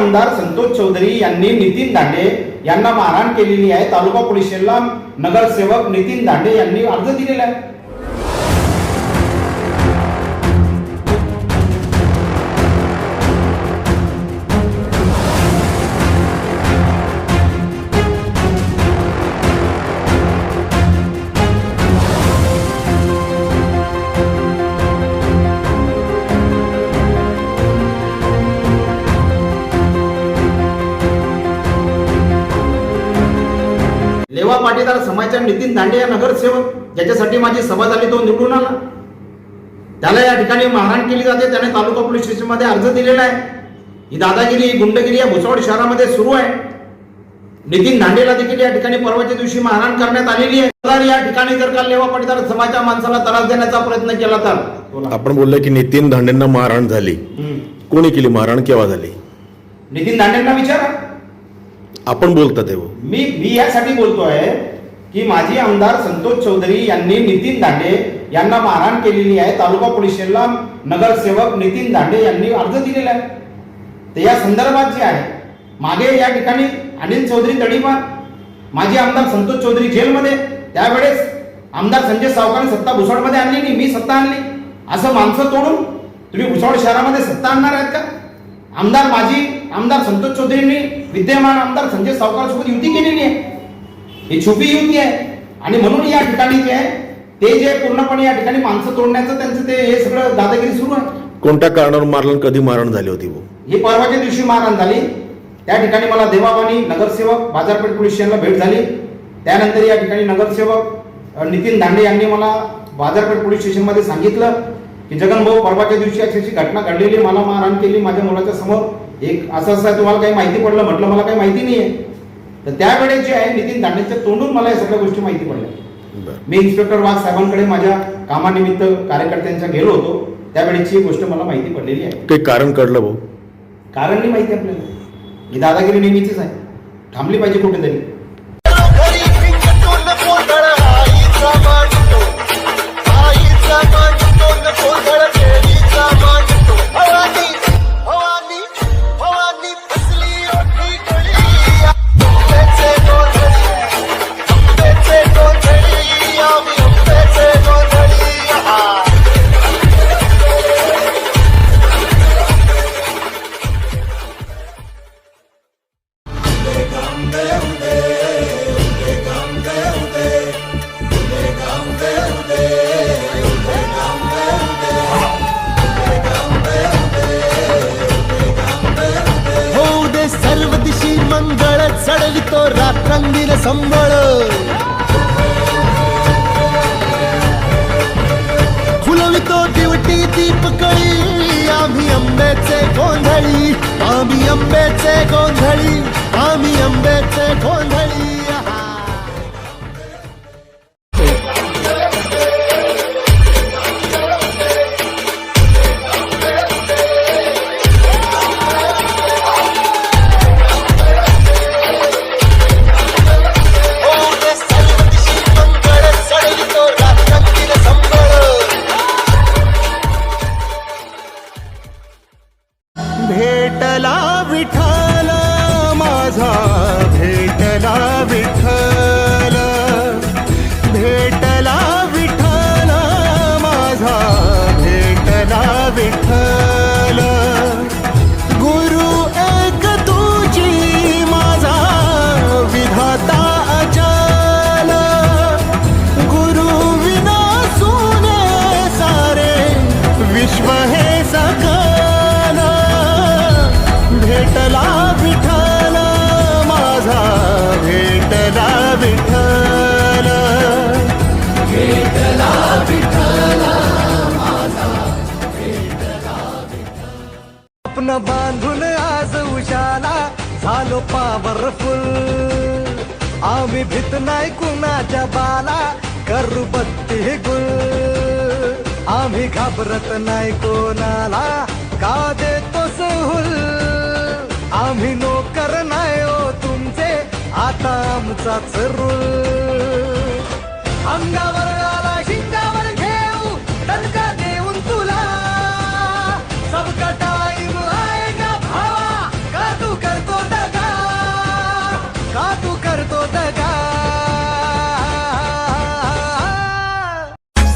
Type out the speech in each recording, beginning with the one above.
संतोष चौधरी यांनी नितीन दांडे यांना मारहाण केलेली आहे. तालुका पोलीस स्टेशनला नगरसेवक नितीन दांडे यांनी अर्ज दिलेला आहे. पाटीदार समाजाच्या नितीन दांडे या नगरसेवक ज्याच्यासाठी माझी सभा झाली तो निवडून आला. त्याला या ठिकाणी मारहाण केली जाते त्याने तालुका पोलीस स्टेशनमध्ये अर्ज दिलेला आहे. ही दादागिरी ही गुंडगिरी या भुसावळ शहरामध्ये सुरू आहे. नितीन दांडेला देखील या ठिकाणी परवाच्या दिवशी मारहाण करण्यात आलेली आहे. तर या ठिकाणी जर का लेवा पाटीदार समाजाच्या माणसाला त्रास देण्याचा प्रयत्न केला तर. आपण बोललो की नितीन धांडेंना मारहाण झाली. कोणी केली? मारहाण केव्हा झाली? नितीन दांडेंना विचारा. आपण बोलता तेव्हा. मी मी यासाठी बोलतोय की माजी आमदार संतोष चौधरी यांनी नितीन दांडे यांना मारहाण केलेली आहे. तालुका पोलीस स्टेशनला नगरसेवक नितीन दांडे यांनी अर्ज दिलेला आहे. तर या संदर्भात जे आहे मागे या ठिकाणी अनिल चौधरी तडीमार माजी आमदार संतोष चौधरी जेलमध्ये त्यावेळेस आमदार संजय सावकारांनी सत्ता भुसावळमध्ये आणली नाही मी सत्ता आणली. असं माणसं तोडून तुम्ही भुसावळ शहरामध्ये सत्ता आणणार आहेत का? आमदार माजी आमदार संतोष चौधरींनी विद्यमान आमदार संजय सावकारांसोबत युती केलेली आहे. ही छुपी युती आहे. आणि म्हणून या ठिकाणी जे आहे ते जे पूर्णपणे या ठिकाणी माणसं तोडण्याचं त्यांचं ते हे सगळं दादागिरी सुरू आहे. कोणत्या कारणावर मारलं कधी मारहाण झाली होती भाऊ ही परवाच्या दिवशी मारहाण झाली. त्या ठिकाणी मला देवाबानी नगरसेवक बाजारपेठ पोलीस स्टेशनला भेट झाली. त्यानंतर या ठिकाणी नगरसेवक नितीन दांडे यांनी मला बाजारपेठ पोलीस स्टेशनमध्ये सांगितलं की जगन भाऊ परवाच्या दिवशी अशी अशी घटना घडलेली मला मारहाण केली. माझ्या मुलाच्या समोर एक असं असं तुम्हाला काही माहिती पडलं म्हटलं मला काही माहिती नाही आहे तर त्यावेळेस जे आहे नितीन दांडेच्या तोंडून मला या सगळ्या गोष्टी माहिती पडल्या. मी इन्स्पेक्टर वाघ साहेबांकडे माझ्या कामानिमित्त कार्यकर्त्यांच्या गेलो होतो त्यावेळेची गोष्ट मला माहिती पडलेली आहे. काही कारण कळलं भाऊ? कारण नाही माहिती आपल्याला. ही दादागिरी नेहमीचीच आहे. थांबली पाहिजे कुठेतरी. सर्व दिशी मंगळ चढवितो रात्रंगीन संबळ फुलवितो दिवटी दीपकळी आम्ही आंब्याचे गोंधळी आम्ही आंब्याचे गोंधळी आम्ही आंब्याचे गोंधळी. विश्व हे सकल. भेटला विठ्ठल माझा भेटला विठ्ठल. आपण बांधून आज उशाला झालो पावरफुल आम्ही भीत नाही कुणाच्या बाला करू बत्ती गुल. आम्ही घाबरत नाही कोणाला. का देतो सहुल? आम्ही नोकर नाही हो तुमचे. आता आमचा रूल. अंगावर आला शिंगावर घेऊ. तनका देऊन तुला. सबका टाईम भावा? का तू करतो दगा? का तू करतो दगा?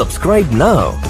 Subscribe now.